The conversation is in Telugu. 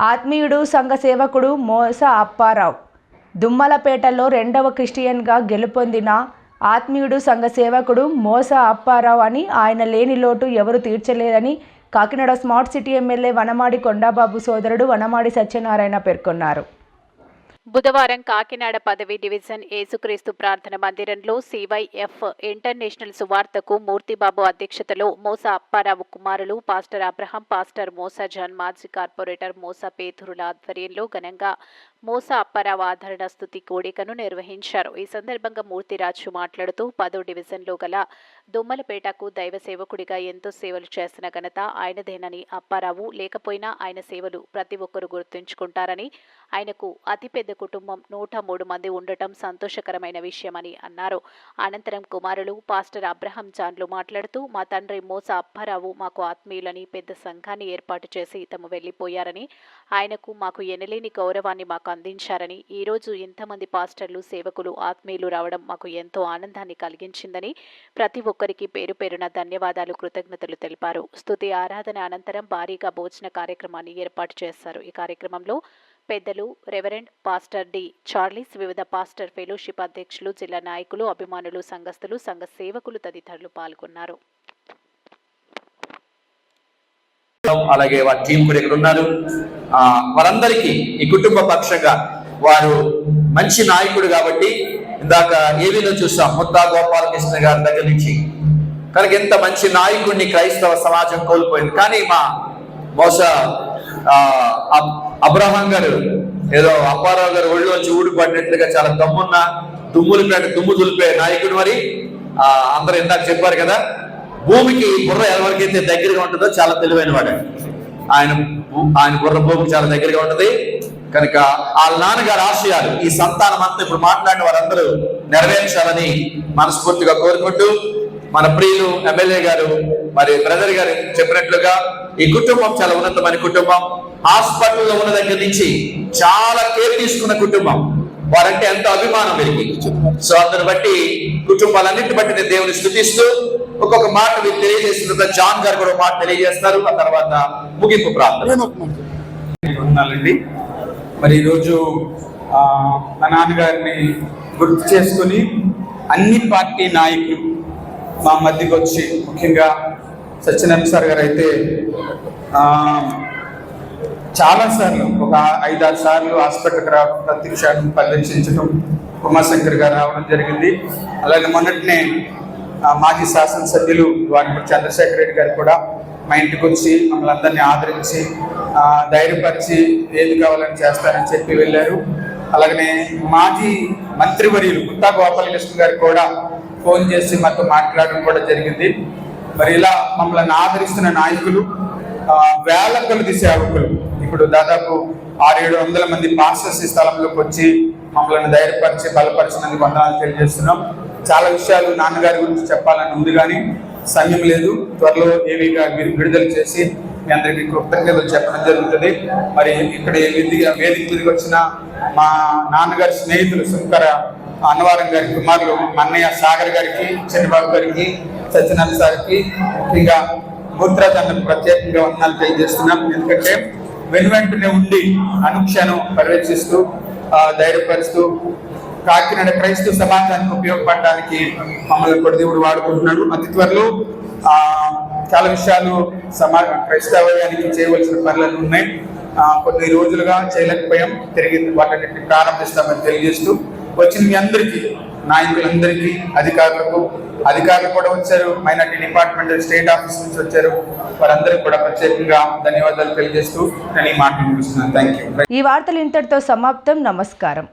ఆత్మీయుడు సంఘ సేవకుడు మోస అప్పారావు. దుమ్మలపేటలో రెండవ క్రిస్టియన్గా గెలుపొందిన ఆత్మీయుడు సంఘ సేవకుడు మోస అప్పారావు అని ఆయన లేని లోటు ఎవరు తీర్చలేదని Kakinada smart city MLA Vanamadi Kondababu సోదరుడు వనమాడి సత్యనారాయణ పేర్కొన్నారు. బుధవారం కాకినాడ పదవి డివిజన్ యేసుక్రీస్తు ప్రార్థన మందిరంలో సివైఎఫ్ ఇంటర్నేషనల్ సువార్తకు మూర్తిబాబు అధ్యక్షతలో మోసా అప్పారావు కుమారులు pastor Abraham pastor Mosa John మాజీ కార్పొరేటర్ మోసా పేతురుల ఆధ్వర్యంలో ఘనంగా మోస అప్పారావు స్థుతి కూడికను నిర్వహించారు. ఈ సందర్భంగా మూర్తిరాజు మాట్లాడుతూ పదో డివిజన్లో గల దుమ్మలపేటకు దైవ సేవకుడిగా ఎంతో సేవలు చేసిన ఘనత ఆయనదేనని అప్పారావు లేకపోయినా ఆయన సేవలు ప్రతి ఒక్కరూ గుర్తుంచుకుంటారని ఆయనకు అతిపెద్ద కుటుంబం నూట మూడు మంది ఉండటం సంతోషకరమైన విషయమని అన్నారు. అనంతరం కుమారులు పాస్టర్ అబ్రహం జాన్లు మాట్లాడుతూ మా తండ్రి మోస అప్పారావు మాకు ఆత్మీయులని పెద్ద సంఘాన్ని ఏర్పాటు చేసి తమ వెళ్ళిపోయారని ఆయనకు మాకు ఎనలేని గౌరవాన్ని మాకు అందించారని. ఈ రోజు ఇంతమంది పాస్టర్లు సేవకులు ఆత్మీయులు రావడం మాకు ఎంతో ఆనందాన్ని కలిగించిందని ప్రతి ఒక్కరికి పేరు పేరున ధన్యవాదాలు కృతజ్ఞతలు తెలిపారు. స్తుతి ఆరాధన అనంతరం భారీగా భోజన కార్యక్రమాన్ని ఏర్పాటు చేశారు. ఈ కార్యక్రమంలో పెద్దలు రెవరెండ్ పాస్టర్ డి. చార్లీస్ వివిధ పాస్టర్ ఫెలోషిప్ అధ్యక్షులు జిల్లా నాయకులు అభిమానులు సంఘస్థులు సంఘ సేవకులు తదితరులు పాల్గొన్నారు. అలాగే వారి టీం కూడా ఇక్కడ ఉన్నారు. ఆ, వారందరికీ ఈ కుటుంబ పక్షంగా వారు మంచి నాయకుడు కాబట్టి ఇందాక ఏవీలో చూసాం ముద్దా గోపాలకృష్ణ గారి దగ్గర నుంచి కనుక ఇంత మంచి నాయకుడిని క్రైస్తవ సమాజం కోల్పోయింది. కానీ మా బహుశా ఆ, అబ్- అబ్రహాం గారు ఏదో అప్పారావు గారు ఒళ్ళోంచి ఊడిపడినట్లుగా చాలా దమ్మున్న దుమ్ములు పెట్టి దుమ్ము దులిపే నాయకుడు మరి. ఆ, అందరూ ఇందాక చెప్పారు కదా భూమికి బుర్ర ఎవరికైతే దగ్గరగా ఉంటుందో చాలా తెలివైన వాడు. ఆయన ఆయన బుర్ర భూమికి చాలా దగ్గరగా ఉంటుంది. కనుక వాళ్ళ నాన్నగారు ఆశయాలు ఈ సంతానం అంతా ఇప్పుడు మాట్లాడిన వారందరూ నెరవేర్చాలని మనస్ఫూర్తిగా కోరుకుంటూ మన ప్రియులు ఎమ్మెల్యే గారు మరి బ్రదర్ గారు చెప్పినట్లుగా ఈ కుటుంబం చాలా ఉన్నతమైన కుటుంబం. హాస్పిటల్లో ఉన్న దగ్గర నుంచి చాలా కేర్ తీసుకున్న కుటుంబం. వారంటే ఎంతో అభిమానం పెరిగింది సో అందుని బట్టి కుటుంబాలన్నింటి బట్టి నేను దేవుని స్థుతిస్తూ ఒక్కొక్క మాట మీరు తెలియజేసిన జాన్ గారు కూడా మాట తెలియజేస్తారు. ఆ తర్వాత ముగింపు ప్రార్థన వందనాలండి మరి ఈరోజు మా నాన్నగారిని గుర్తు చేసుకుని అన్ని పార్టీ నాయకులు మా మధ్యకి వచ్చి ముఖ్యంగా సత్యనారాయణ సార్ గారు అయితే చాలాసార్లు చాలా సార్లు ఒక ఐదారు సార్లు హాస్పిటల్కి రావడం ప్రత్యక్షాన్ని పరిరక్షించడం ఉమాశంకర్ గారు రావడం జరిగింది. అలాగే మొన్నటినే మాజీ శాసనసభ్యులు వారిపూడి చంద్రశేఖర్ రెడ్డి గారు కూడా మా ఇంటికి వచ్చి మమ్మల్ని అందరినీ ఆదరించి ధైర్యపరిచి ఏది కావాలని చేస్తారని చెప్పి వెళ్ళారు. అలాగనే మాజీ మంత్రివర్యులు గుత్తా గోపాలకృష్ణ గారు కూడా ఫోన్ చేసి మాతో మాట్లాడడం కూడా జరిగింది. మరి ఇలా మమ్మల్ని ఆదరిస్తున్న నాయకులు వేల కొలది సేవకులు ఇప్పుడు దాదాపు ఆరు ఏడు వందల మంది పాస్టర్స్ ఈ స్థలంలోకి వచ్చి మమ్మల్ని ధైర్యపరిచి బలపరిచినందుకు వందనాలు తెలియజేస్తున్నాం. చాలా విషయాలు నాన్నగారి గురించి చెప్పాలని ఉంది కానీ సమయం లేదు. త్వరలో ఏవిగా మీరు విడుదల చేసి మీ అందరికీ కృతజ్ఞతలు చెప్పడం జరుగుతుంది. మరి ఇక్కడ ఈ వేదిక వేదిక మీదకి వచ్చిన మా నాన్నగారి స్నేహితులు సుంకర అన్నవరం గారి కుమారులు అన్నయ్య సాగర్ గారికి చంద్రబాబు గారికి సత్యనారాయణ సార్కి ముఖ్యంగా మూత్రాజన్ను ప్రత్యేకంగా వందనాలు తెలియజేస్తున్నాం. ఎందుకంటే వెను వెంటనే ఉండి అనుక్షణం పర్యవేక్షిస్తూ ధైర్యపరుస్తూ కాకినాడ క్రైస్తవ సమాజానికి ఉపయోగపడడానికి మమ్మల్ని కూడా దేవుడు వాడుకుంటున్నాడు. అతి త్వరలో ఆ, చాలా విషయాలు సమా క్రైస్తవానికి చేయవలసిన పనులు ఉన్నాయి. కొన్ని రోజులుగా చేయలేకపోయాం. తిరిగి వాటిని ప్రారంభిస్తామని తెలియజేస్తూ వచ్చిన మీ అందరికీ నాయకులందరికీ అధికారులకు అధికారులు కూడా వచ్చారు మైనార్టీ డిపార్ట్మెంట్ స్టేట్ ఆఫీస్ నుంచి వచ్చారు. వారందరికీ కూడా ప్రత్యేకంగా ధన్యవాదాలు తెలియజేస్తూ నేను ఈ మాట ముగిస్తున్నాను. థ్యాంక్ యూ ఈ వార్తలు ఇంతటితో సమాప్తం. నమస్కారం.